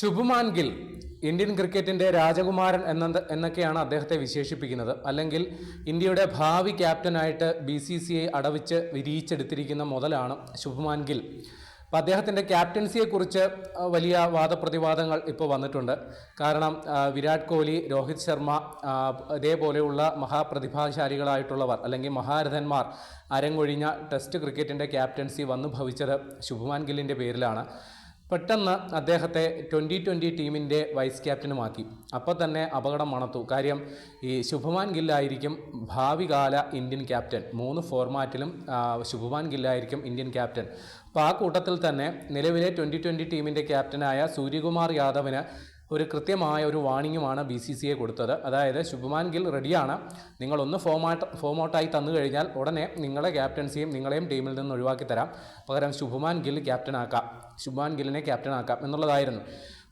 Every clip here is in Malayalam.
ശുഭ്മാൻ ഗിൽ ഇന്ത്യൻ ക്രിക്കറ്റിന്റെ രാജകുമാരൻ എന്ന എന്നൊക്കെയാണ് അദ്ദേഹത്തെ വിശേഷിപ്പിക്കുന്നത്. അല്ലെങ്കിൽ ഇന്ത്യയുടെ ഭാവി ക്യാപ്റ്റനായിട്ട് ബി സി സി ഐ അടവിച്ച് വിരിയിച്ചെടുത്തിരിക്കുന്ന മുതലാണ് ശുഭ്മാൻ ഗിൽ. അപ്പം അദ്ദേഹത്തിന്റെ ക്യാപ്റ്റൻസിയെക്കുറിച്ച് വലിയ വാദപ്രതിവാദങ്ങൾ ഇപ്പോൾ വന്നിട്ടുണ്ട്. കാരണം വിരാട് കോഹ്ലി രോഹിത് ശർമ്മ ഇതേപോലെയുള്ള മഹാപ്രതിഭാശാലികളായിട്ടുള്ളവർ അല്ലെങ്കിൽ മഹാരഥന്മാർ അരങ്ങൊഴിഞ്ഞ ടെസ്റ്റ് ക്രിക്കറ്റിന്റെ ക്യാപ്റ്റൻസി വന്നു ഭവിച്ചത് ശുഭ്മാൻ ഗില്ലിന്റെ പേരിലാണ്. പെട്ടെന്ന് അദ്ദേഹത്തെ ട്വന്റി ട്വന്റി ടീമിന്റെ വൈസ് ക്യാപ്റ്റനുമാക്കി. അപ്പോൾ തന്നെ അപകടം മണത്തു. കാര്യം ഈ ശുഭമാൻ ഗില്ലായിരിക്കും ഭാവികാല ഇന്ത്യൻ ക്യാപ്റ്റൻ. മൂന്ന് ഫോർമാറ്റിലും ശുഭമാൻ ഗില്ലായിരിക്കും ഇന്ത്യൻ ക്യാപ്റ്റൻ. അപ്പോൾ ആ കൂട്ടത്തിൽ തന്നെ നിലവിലെ ട്വന്റി ട്വന്റി ടീമിന്റെ ക്യാപ്റ്റനായ സൂര്യകുമാർ യാദവിന് ഒരു കൃത്യമായ ഒരു വാണിങ്ങുമാണ് ബി സി സി എ കൊടുത്തത്. അതായത് ശുഭമാൻ ഗിൽ റെഡിയാണ്. നിങ്ങളൊന്ന് ഫോമാട്ട് ഫോമൗട്ടായി തന്നു കഴിഞ്ഞാൽ ഉടനെ നിങ്ങളെ ക്യാപ്റ്റൻസിയും നിങ്ങളെയും ടീമിൽ നിന്ന് ഒഴിവാക്കി തരാം. പകരം ശുഭമാൻ ഗിൽ ക്യാപ്റ്റനാക്കാം ശുഭമാൻ ഗില്ലിനെ ക്യാപ്റ്റനാക്കാം എന്നുള്ളതായിരുന്നു.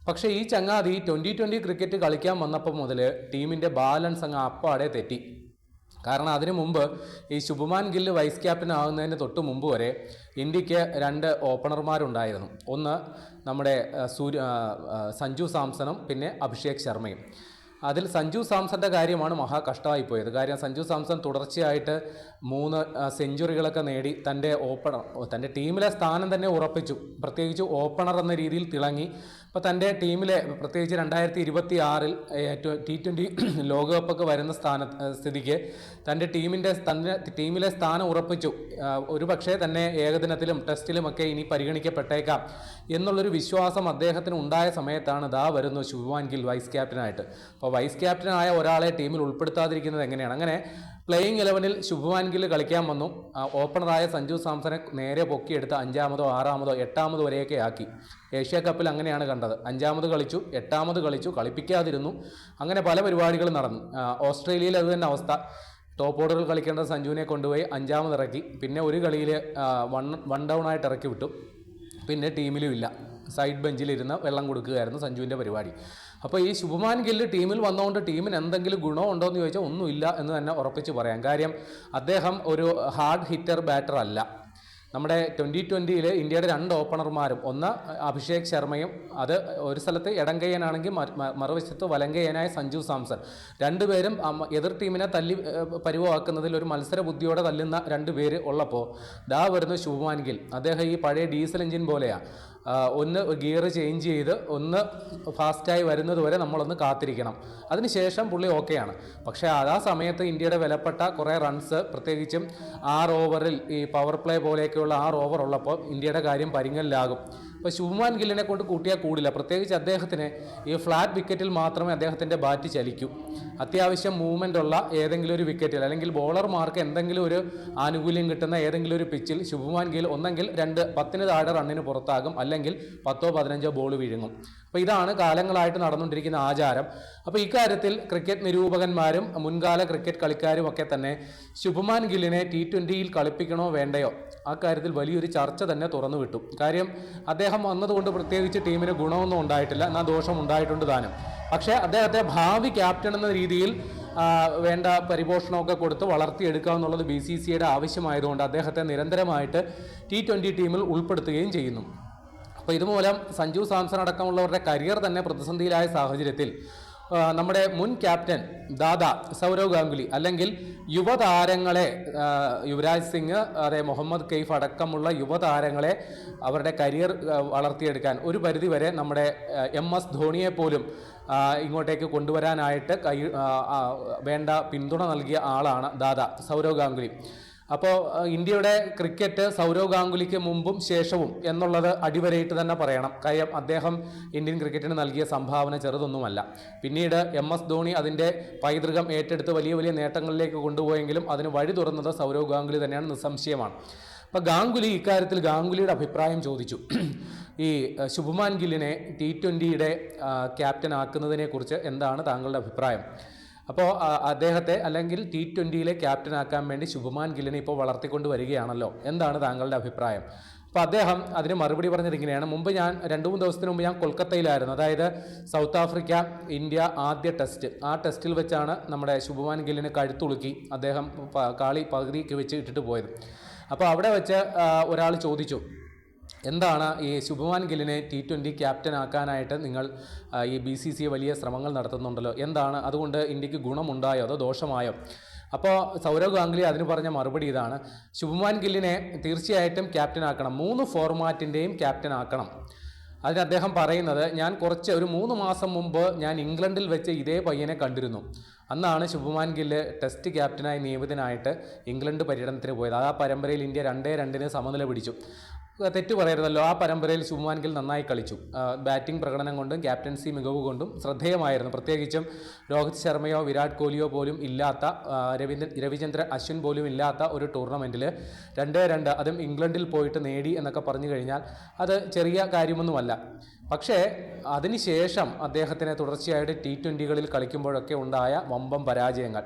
പക്ഷേ ഈ ചങ്ങാതി ട്വന്റി ട്വന്റി ക്രിക്കറ്റ് കളിക്കാൻ വന്നപ്പോൾ മുതൽ ടീമിന്റെ ബാലൻസ് അങ്ങ് അപ്പാടെ തെറ്റി. കാരണം അതിനു മുമ്പ് ഈ ശുഭമാൻ ഗില്ല് വൈസ് ക്യാപ്റ്റൻ ആകുന്നതിന് തൊട്ട് മുമ്പ് വരെ ഇന്ത്യയ്ക്ക് രണ്ട് ഓപ്പണർമാരുണ്ടായിരുന്നു. ഒന്ന് നമ്മുടെ സൂര്യ സഞ്ജു സാംസണും പിന്നെ അഭിഷേക് ശർമ്മയും. അതിൽ സഞ്ജു സാംസന്റെ കാര്യമാണ് മഹാ കഷ്ടമായി പോയത് കാര്യം സഞ്ജു സാംസൺ തുടർച്ചയായിട്ട് മൂന്ന് സെഞ്ചുറികളൊക്കെ നേടി തന്റെ ഓപ്പണർ തന്റെ ടീമിലെ സ്ഥാനം തന്നെ ഉറപ്പിച്ചു. പ്രത്യേകിച്ച് ഓപ്പണർ എന്ന രീതിയിൽ തിളങ്ങി. അപ്പോൾ തന്റെ ടീമിലെ പ്രത്യേകിച്ച് രണ്ടായിരത്തി ഇരുപത്തി ആറിൽ ടി ട്വന്റി ലോകകപ്പൊക്കെ വരുന്ന സ്ഥാന സ്ഥിതിക്ക് തന്റെ ടീമിന്റെ തന്റെ ടീമിലെ സ്ഥാനം ഉറപ്പിച്ചു. ഒരു ഒരുപക്ഷേ തന്നെ ഏകദിനത്തിലും ടെസ്റ്റിലുമൊക്കെ ഇനി പരിഗണിക്കപ്പെട്ടേക്കാം എന്നുള്ളൊരു വിശ്വാസം അദ്ദേഹത്തിന് ഉണ്ടായ സമയത്താണ് ദാ വരുന്നു ശുഭ്മാൻ ഗിൽ വൈസ് ക്യാപ്റ്റനായിട്ട്. അപ്പോൾ വൈസ് ക്യാപ്റ്റനായ ഒരാളെ ടീമിൽ ഉൾപ്പെടുത്താതിരിക്കുന്നത് എങ്ങനെയാണ്? അങ്ങനെ പ്ലേയിങ് ഇലവനിൽ ശുഭ്മാൻ ഗിൽ കളിക്കാൻ വന്നു. ഓപ്പണറായ സഞ്ജു സാംസനെ നേരെ പൊക്കിയെടുത്ത് അഞ്ചാമതോ ആറാമതോ എട്ടാമതോ വരെയൊക്കെ ആക്കി. ഏഷ്യ കപ്പിൽ അങ്ങനെയാണ് കണ്ടത്. അഞ്ചാമത് കളിച്ചു എട്ടാമത് കളിച്ചു കളിപ്പിക്കാതിരുന്നു. അങ്ങനെ പല പരിപാടികളും നടന്നു. ഓസ്ട്രേലിയയിൽ അത് തന്നെ അവസ്ഥ. ടോപ്പ് ഓർഡറിൽ കളിക്കേണ്ട സഞ്ജുവിനെ കൊണ്ടുപോയി അഞ്ചാമത് ഇറക്കി. പിന്നെ ഒരു കളിയിൽ വൺ വൺ ഡൗൺ ആയിട്ട് ഇറക്കി വിട്ടു. പിന്നെ ടീമിലും ഇല്ല. സൈഡ് ബെഞ്ചിലിരുന്ന് വെള്ളം കൊടുക്കുകയായിരുന്നു സഞ്ജുവിന്റെ പരിപാടി. അപ്പോൾ ഈ ശുഭമാൻ ഗില്ല് ടീമിൽ വന്നുകൊണ്ട് ടീമിന് എന്തെങ്കിലും ഗുണമുണ്ടോ എന്ന് ചോദിച്ചാൽ ഒന്നുമില്ല എന്ന് തന്നെ ഉറപ്പിച്ച് പറയാം. കാര്യം അദ്ദേഹം ഒരു ഹാർഡ് ഹിറ്റർ ബാറ്റർ അല്ല. നമ്മുടെ ട്വന്റി ട്വന്റിയിൽ ഇന്ത്യയുടെ രണ്ട് ഓപ്പണർമാരും ഒന്ന് അഭിഷേക് ശർമ്മയും അത് ഒരു സ്ഥലത്ത് ഇടങ്കയ്യനാണെങ്കിൽ മറുവശത്ത് വലങ്കയ്യനായ സഞ്ജു സാംസൺ. രണ്ടുപേരും എതിർ ടീമിനെ തല്ലി പരിവമാക്കുന്നതിൽ ഒരു മത്സര ബുദ്ധിയോടെ തല്ലുന്ന രണ്ട് പേര് ഉള്ളപ്പോൾ ദാ വരുന്ന ശുഭമാൻ ഗിൽ. അദ്ദേഹം ഈ പഴയ ഡീസൽ എഞ്ചിൻ പോലെയാണ് ഒന്ന് ഗിയർ ചേഞ്ച് ചെയ്ത് ഒന്ന് ഫാസ്റ്റായി വരുന്നത് വരെ നമ്മളൊന്ന് കാത്തിരിക്കണം. അതിനുശേഷം പുള്ളി ഓക്കെയാണ് പക്ഷേ ആ സമയത്ത് ഇന്ത്യയുടെ വിലപ്പെട്ട കുറേ റൺസ് പ്രത്യേകിച്ചും ആറ് ഓവറിൽ ഈ പവർ പ്ലേ പോലെയൊക്കെയുള്ള ആറ് ഓവർ ഉള്ളപ്പോൾ ഇന്ത്യയുടെ കാര്യം പരിങ്ങലിലാകും ഇപ്പോൾ ശുഭ്മാൻ ഗില്ലിനെ കൊണ്ട് കൂട്ടിയാൽ കൂടില്ല. പ്രത്യേകിച്ച് അദ്ദേഹത്തിന് ഈ ഫ്ലാറ്റ് വിക്കറ്റിൽ മാത്രമേ അദ്ദേഹത്തിന്റെ ബാറ്റ് ചലിക്കൂ. അത്യാവശ്യം മൂവ്മെന്റ് ഉള്ള ഏതെങ്കിലും ഒരു വിക്കറ്റിൽ അല്ലെങ്കിൽ ബോളർമാർക്ക് എന്തെങ്കിലും ഒരു ആനുകൂല്യം കിട്ടുന്ന ഏതെങ്കിലും ഒരു പിച്ചിൽ ശുഭ്മാൻ ഗിൽ ഒന്നെങ്കിൽ രണ്ട് പത്തിന് താഴെ റണ്ണിന് പുറത്താകും. അല്ലെങ്കിൽ പത്തോ പതിനഞ്ചോ ബോൾ വീഴുങ്ങും. അപ്പോൾ ഇതാണ് കാലങ്ങളായിട്ട് നടന്നുകൊണ്ടിരിക്കുന്ന ആചാരം. അപ്പോൾ ഇക്കാര്യത്തിൽ ക്രിക്കറ്റ് നിരൂപകന്മാരും മുൻകാല ക്രിക്കറ്റ് കളിക്കാരും ഒക്കെ തന്നെ ശുഭമാൻ ഗില്ലിനെ ടി ട്വന്റിയിൽ കളിപ്പിക്കണോ വേണ്ടയോ? ആ കാര്യത്തിൽ വലിയൊരു ചർച്ച തന്നെ തുറന്നു വിട്ടു കാര്യം അദ്ദേഹം വന്നതുകൊണ്ട് പ്രത്യേകിച്ച് ടീമിന് ഗുണമൊന്നും ഉണ്ടായിട്ടില്ല. എന്നാൽ ദോഷം ഉണ്ടായിട്ടുണ്ട് താനും. പക്ഷേ അദ്ദേഹത്തെ ഭാവി ക്യാപ്റ്റൻ എന്ന രീതിയിൽ വേണ്ട പരിപോഷണമൊക്കെ കൊടുത്ത് വളർത്തിയെടുക്കുക എന്നുള്ളത് ബി സി സിയുടെ ആവശ്യമായതുകൊണ്ട് അദ്ദേഹത്തെ നിരന്തരമായിട്ട് ടി ട്വന്റി ടീമിൽ ഉൾപ്പെടുത്തുകയും ചെയ്യുന്നു. അപ്പോൾ ഇതുമൂലം സഞ്ജു സാംസൺ അടക്കമുള്ളവരുടെ കരിയർ തന്നെ പ്രതിസന്ധിയിലായ സാഹചര്യത്തിൽ നമ്മുടെ മുൻ ക്യാപ്റ്റൻ ദാദാ സൗരവ് ഗാംഗുലി അല്ലെങ്കിൽ യുവതാരങ്ങളെ യുവരാജ് സിംഗ് അതേ മുഹമ്മദ് കെയ്ഫ് അടക്കമുള്ള യുവതാരങ്ങളെ അവരുടെ കരിയർ വളർത്തിയെടുക്കാൻ ഒരു പരിധിവരെ നമ്മുടെ എം എസ് ധോണിയെ പോലും ഇങ്ങോട്ടേക്ക് കൊണ്ടുവരാനായിട്ട് കൈ വേണ്ട പിന്തുണ നൽകിയ ആളാണ് ദാദാ സൗരവ് ഗാംഗുലി. അപ്പോൾ ഇന്ത്യയുടെ ക്രിക്കറ്റ് സൗരവ് ഗാംഗുലിക്ക് മുമ്പും ശേഷവും എന്നുള്ളത് അടിവരയിട്ട് തന്നെ പറയണം. കാര്യം അദ്ദേഹം ഇന്ത്യൻ ക്രിക്കറ്റിന് നൽകിയ സംഭാവന ചെറുതൊന്നുമല്ല. പിന്നീട് എം എസ് ധോണി അതിന്റെ പൈതൃകം ഏറ്റെടുത്ത് വലിയ വലിയ നേട്ടങ്ങളിലേക്ക് കൊണ്ടുപോയെങ്കിലും അതിന് വഴി തുറന്നത് സൗരവ് ഗാംഗുലി തന്നെയാണ് നിസ്സംശയമാണ്. അപ്പോൾ ഗാംഗുലി ഇക്കാര്യത്തിൽ ഗാംഗുലിയുടെ അഭിപ്രായം ചോദിച്ചു. ഈ ശുഭമാൻ ഗില്ലിനെ ടി ട്വന്റിയുടെ ക്യാപ്റ്റൻ ആക്കുന്നതിനെക്കുറിച്ച് എന്താണ് താങ്കളുടെ അഭിപ്രായം? അപ്പോൾ അദ്ദേഹത്തെ അല്ലെങ്കിൽ ടി ട്വന്റിയിലെ ക്യാപ്റ്റനാക്കാൻ വേണ്ടി ശുഭമാൻ ഗില്ലിനെ ഇപ്പോൾ വളർത്തിക്കൊണ്ട് വരികയാണല്ലോ. എന്താണ് താങ്കളുടെ അഭിപ്രായം? അപ്പോൾ അദ്ദേഹം അതിന് മറുപടി പറഞ്ഞത് ഇങ്ങനെയാണ്. മുമ്പ് ഞാൻ രണ്ട് മൂന്ന് ദിവസത്തിന് മുമ്പ് ഞാൻ കൊൽക്കത്തയിലായിരുന്നു. അതായത് സൗത്ത് ആഫ്രിക്ക ഇന്ത്യ ആദ്യ ടെസ്റ്റ് ആ ടെസ്റ്റിൽ വെച്ചാണ് നമ്മുടെ ശുഭമാൻ ഗില്ലിന് കഴുത്തുളുക്കി അദ്ദേഹം കാളി പകുതിക്ക് വെച്ച് ഇട്ടിട്ട് പോയത്. അപ്പോൾ അവിടെ വെച്ച് ഒരാൾ ചോദിച്ചു എന്താണ് ഈ ശുഭമാൻ ഗില്ലിനെ ടി ട്വന്റി ക്യാപ്റ്റൻ ആക്കാനായിട്ട് നിങ്ങൾ ഈ ബി സി സി വലിയ ശ്രമങ്ങൾ നടത്തുന്നുണ്ടല്ലോ? എന്താണ്? അതുകൊണ്ട് ഇന്ത്യയ്ക്ക് ഗുണമുണ്ടായോ? അതോ ദോഷമായോ? അപ്പോൾ സൗരവ് ഗാംഗുലി അതിന് പറഞ്ഞ മറുപടി ഇതാണ്. ശുഭമാൻ ഗില്ലിനെ തീർച്ചയായിട്ടും ക്യാപ്റ്റൻ ആക്കണം മൂന്ന് ഫോർമാറ്റിന്റെയും ക്യാപ്റ്റൻ ആക്കണം അതിന് അദ്ദേഹം പറയുന്നത് ഞാൻ കുറച്ച് ഒരു മൂന്ന് മാസം മുമ്പ് ഞാൻ ഇംഗ്ലണ്ടിൽ വെച്ച് ഇതേ പയ്യനെ കണ്ടിരുന്നു. അന്നാണ് ശുഭമാൻ ഗില്ല് ടെസ്റ്റ് ക്യാപ്റ്റനായി നിയമിതനായിട്ട് ഇംഗ്ലണ്ട് പര്യടനത്തിന് പോയത്. ആ പരമ്പരയിൽ ഇന്ത്യ രണ്ടേ രണ്ടിന് സമനില പിടിച്ചു. തെറ്റു പറയരുതല്ലോ. ആ പരമ്പരയിൽ ശുഭമാൻ ഗിൽ നന്നായി കളിച്ചു. ബാറ്റിംഗ് പ്രകടനം കൊണ്ടും ക്യാപ്റ്റൻസി മികവ് കൊണ്ടും ശ്രദ്ധേയമായിരുന്നു. പ്രത്യേകിച്ചും രോഹിത് ശർമ്മയോ വിരാട് കോഹ്ലിയോ പോലും ഇല്ലാത്ത രവീന്ദ്ര രവിചന്ദ്ര അശ്വിൻ പോലും ഇല്ലാത്ത ഒരു ടൂർണമെന്റിൽ രണ്ടേ രണ്ട് അതും ഇംഗ്ലണ്ടിൽ പോയിട്ട് നേടി എന്നൊക്കെ പറഞ്ഞു കഴിഞ്ഞാൽ അത് ചെറിയ കാര്യമൊന്നുമല്ല. പക്ഷേ അതിനുശേഷം അദ്ദേഹത്തിന് തുടർച്ചയായിട്ട് ടി ട്വന്റികളിൽ കളിക്കുമ്പോഴൊക്കെ ഉണ്ടായ വമ്പം പരാജയങ്ങൾ.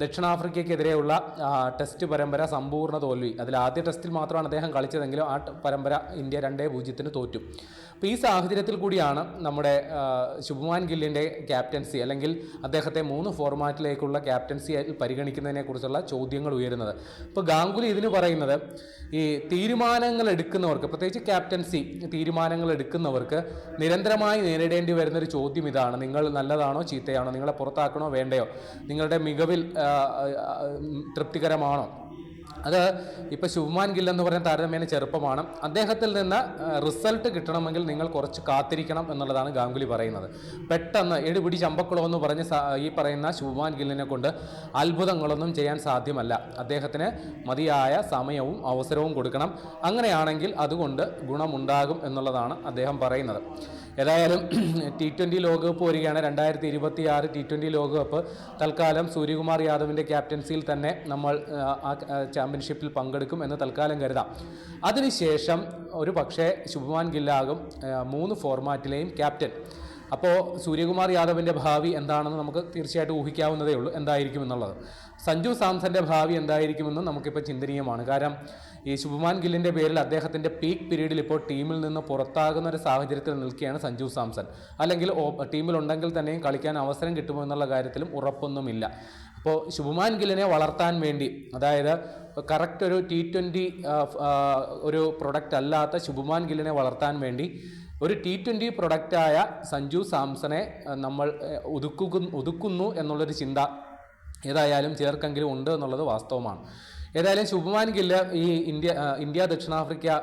ദക്ഷിണാഫ്രിക്കയ്ക്കെതിരെയുള്ള ടെസ്റ്റ് പരമ്പര സമ്പൂർണ തോൽവി. അതിൽ ആദ്യ ടെസ്റ്റിൽ മാത്രമാണ് അദ്ദേഹം കളിച്ചതെങ്കിലും ആ പരമ്പര ഇന്ത്യ രണ്ടേ പൂജ്യത്തിന് തോറ്റു. അപ്പോൾ ഈ സാഹചര്യത്തിൽ കൂടിയാണ് നമ്മുടെ ശുഭമാൻ ഗില്ലിന്റെ ക്യാപ്റ്റൻസി അല്ലെങ്കിൽ അദ്ദേഹത്തെ മൂന്ന് ഫോർമാറ്റിലേക്കുള്ള ക്യാപ്റ്റൻസി പരിഗണിക്കുന്നതിനെക്കുറിച്ചുള്ള ചോദ്യങ്ങൾ ഉയരുന്നത്. ഇപ്പോൾ ഗാംഗുലി ഇതിന് പറയുന്നത് ഈ തീരുമാനങ്ങൾ എടുക്കുന്നവർക്ക് പ്രത്യേകിച്ച് ക്യാപ്റ്റൻസി തീരുമാനങ്ങൾ എടുക്കുന്നവർക്ക് നിരന്തരമായി നേരിടേണ്ടി വരുന്നൊരു ചോദ്യം ഇതാണ്. നിങ്ങൾ നല്ലതാണോ ചീത്തയാണോ? നിങ്ങളെ പുറത്താക്കണോ വേണ്ടയോ? നിങ്ങളുടെ മികവിൽ തൃപ്തികരമാണോ? അത് ഇപ്പോൾ ശുഭമാൻ ഗിൽ എന്ന് പറയുന്ന താരതമ്യേന ചെറുപ്പമാണ്. അദ്ദേഹത്തിൽ നിന്ന് റിസൾട്ട് കിട്ടണമെങ്കിൽ നിങ്ങൾ കുറച്ച് കാത്തിരിക്കണം എന്നുള്ളതാണ് ഗാംഗുലി പറയുന്നത്. പെട്ടെന്ന് എടുപിടി ചമ്പക്കുളം എന്ന് പറഞ്ഞ് ഈ പറയുന്ന ശുഭമാൻ ഗില്ലിനെ കൊണ്ട് അത്ഭുതങ്ങളൊന്നും ചെയ്യാൻ സാധ്യമല്ല. അദ്ദേഹത്തിന് മതിയായ സമയവും അവസരവും കൊടുക്കണം. അങ്ങനെയാണെങ്കിൽ അതുകൊണ്ട് ഗുണമുണ്ടാകും എന്നുള്ളതാണ് അദ്ദേഹം പറയുന്നത്. ഏതായാലും ടി ട്വന്റി ലോകകപ്പ് വരികയാണ് രണ്ടായിരത്തി ഇരുപത്തി ആറ് ടി ട്വന്റി ലോകകപ്പ്. തൽക്കാലം സൂര്യകുമാർ യാദവിന്റെ ക്യാപ്റ്റൻസിയിൽ തന്നെ നമ്മൾ ആ, ചാമ്പ്യൻഷിപ്പിൽ പങ്കെടുക്കും എന്ന് തൽക്കാലം കരുതാം. അതിനുശേഷം ഒരു പക്ഷേ ശുഭമാൻ ഗില്ലാകും മൂന്ന് ഫോർമാറ്റിലെയും ക്യാപ്റ്റൻ. അപ്പോൾ സൂര്യകുമാർ യാദവിന്റെ ഭാവി എന്താണെന്ന് നമുക്ക് തീർച്ചയായിട്ടും ഊഹിക്കാവുന്നതേ ഉള്ളൂ. എന്തായിരിക്കും എന്നുള്ളത്? സഞ്ജു സാംസന്റെ ഭാവി എന്തായിരിക്കുമെന്ന് നമുക്കിപ്പോൾ ചിന്തനീയമാണ്. കാരണം ഈ ശുഭമാൻ ഗില്ലിന്റെ പേരിൽ അദ്ദേഹത്തിന്റെ പീക്ക് പീരീഡിൽ ഇപ്പോൾ ടീമിൽ നിന്ന് പുറത്താകുന്ന ഒരു സാഹചര്യത്തിൽ നിൽക്കുകയാണ് സഞ്ജു സാംസൺ. അല്ലെങ്കിൽ ടീമിലുണ്ടെങ്കിൽ തന്നെയും കളിക്കാൻ അവസരം കിട്ടുമോ എന്നുള്ള കാര്യത്തിലും ഉറപ്പൊന്നുമില്ല. അപ്പോൾ ശുഭമാൻ ഗില്ലിനെ വളർത്താൻ വേണ്ടി അതായത് കറക്റ്റ് ഒരു ടി ട്വന്റി ഒരു പ്രൊഡക്റ്റ് അല്ലാത്ത ശുഭമാൻ ഗില്ലിനെ വളർത്താൻ വേണ്ടി ഒരു ടി ട്വന്റി പ്രൊഡക്റ്റായ സഞ്ജു സാംസണെ നമ്മൾ ഒതുക്കുക ഒതുക്കു ഒതുക്കുന്നു എന്നുള്ളൊരു ചിന്ത ഏതായാലും ചിലർക്കെങ്കിലും ഉണ്ട് എന്നുള്ളത് വാസ്തവമാണ്. ഏതായാലും ശുഭമാൻ ഗില്ല് ഈ ഇന്ത്യ ഇന്ത്യ ദക്ഷിണാഫ്രിക്ക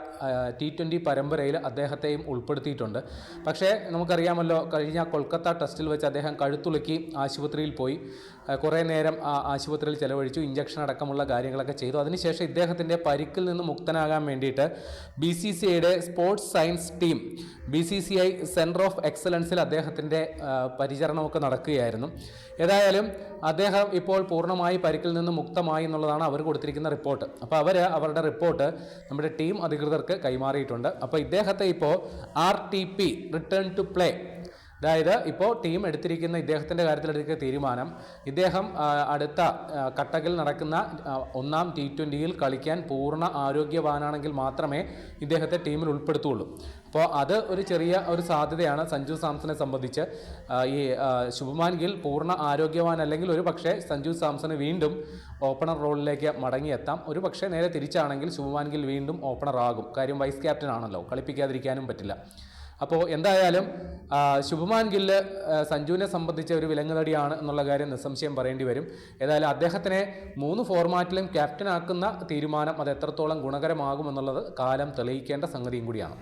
ടി ട്വന്റി പരമ്പരയിൽ അദ്ദേഹത്തെയും ഉൾപ്പെടുത്തിയിട്ടുണ്ട്. പക്ഷേ നമുക്കറിയാമല്ലോ കഴിഞ്ഞ കൊൽക്കത്ത ടെസ്റ്റിൽ വെച്ച് അദ്ദേഹം കഴുത്തുളുക്കി ആശുപത്രിയിൽ പോയി. കുറേ നേരം ആശുപത്രിയിൽ ചെലവഴിച്ചു ഇഞ്ചക്ഷൻ അടക്കമുള്ള കാര്യങ്ങളൊക്കെ ചെയ്തു. അതിനുശേഷം ഇദ്ദേഹത്തിന്റെ പരിക്കിൽ നിന്ന് മുക്തനാകാൻ വേണ്ടിയിട്ട് ബി സി സി ഐയുടെ sports science team B C C I centre of എക്സലൻസിൽ അദ്ദേഹത്തിന്റെ പരിചരണമൊക്കെ നടക്കുകയായിരുന്നു. ഏതായാലും അദ്ദേഹം ഇപ്പോൾ പൂർണമായി പരിക്കിൽ നിന്ന് മുക്തമായി എന്നുള്ളതാണ് അവർ കൊടുത്തിരിക്കുന്ന റിപ്പോർട്ട്. അപ്പോൾ അവർ അവരുടെ റിപ്പോർട്ട് നമ്മുടെ ടീം അധികൃതർക്ക് കൈമാറിയിട്ടുണ്ട്. അപ്പോൾ ഇദ്ദേഹത്തെ ഇപ്പോൾ R T P return to play അതായത് ഇപ്പോൾ ടീം എടുത്തിരിക്കുന്ന ഇദ്ദേഹത്തിന്റെ കാര്യത്തിൽ എടുക്കുന്ന തീരുമാനം ഇദ്ദേഹം അടുത്ത കട്ടകിൽ നടക്കുന്ന ഒന്നാം ടി ട്വന്റിയിൽ കളിക്കാൻ പൂർണ ആരോഗ്യവാനാണെങ്കിൽ മാത്രമേ ഇദ്ദേഹത്തെ ടീമിൽ ഉൾപ്പെടുത്തുള്ളൂ. അപ്പോൾ അത് ഒരു ചെറിയ ഒരു സാധ്യതയാണ് സഞ്ജു സാംസനെ സംബന്ധിച്ച്. ഈ ശുഭമാൻ ഗിൽ പൂർണ ആരോഗ്യവാനല്ലെങ്കിൽ ഒരു പക്ഷേ സഞ്ജു സാംസന് വീണ്ടും ഓപ്പണർ റോളിലേക്ക് മടങ്ങിയെത്താം. ഒരു പക്ഷേ നേരെ തിരിച്ചാണെങ്കിൽ ശുഭമാൻ ഗിൽ വീണ്ടും ഓപ്പണർ ആകും. കാര്യം വൈസ് ക്യാപ്റ്റൻ ആണല്ലോ. കളിപ്പിക്കാതിരിക്കാനും പറ്റില്ല. അപ്പോൾ എന്തായാലും ശുഭമാൻ ഗില്ല് സഞ്ജുവിനെ സംബന്ധിച്ച ഒരു വിലങ്ങുതടിയാണ് എന്നുള്ള കാര്യം നിസ്സംശയം പറയേണ്ടി വരും. ഏതായാലും അദ്ദേഹത്തിനെ മൂന്ന് ഫോർമാറ്റിലും ക്യാപ്റ്റനാക്കുന്ന തീരുമാനം അത് എത്രത്തോളം ഗുണകരമാകുമെന്നുള്ളത് കാലം തെളിയിക്കേണ്ട സംഗതിയും കൂടിയാണ്.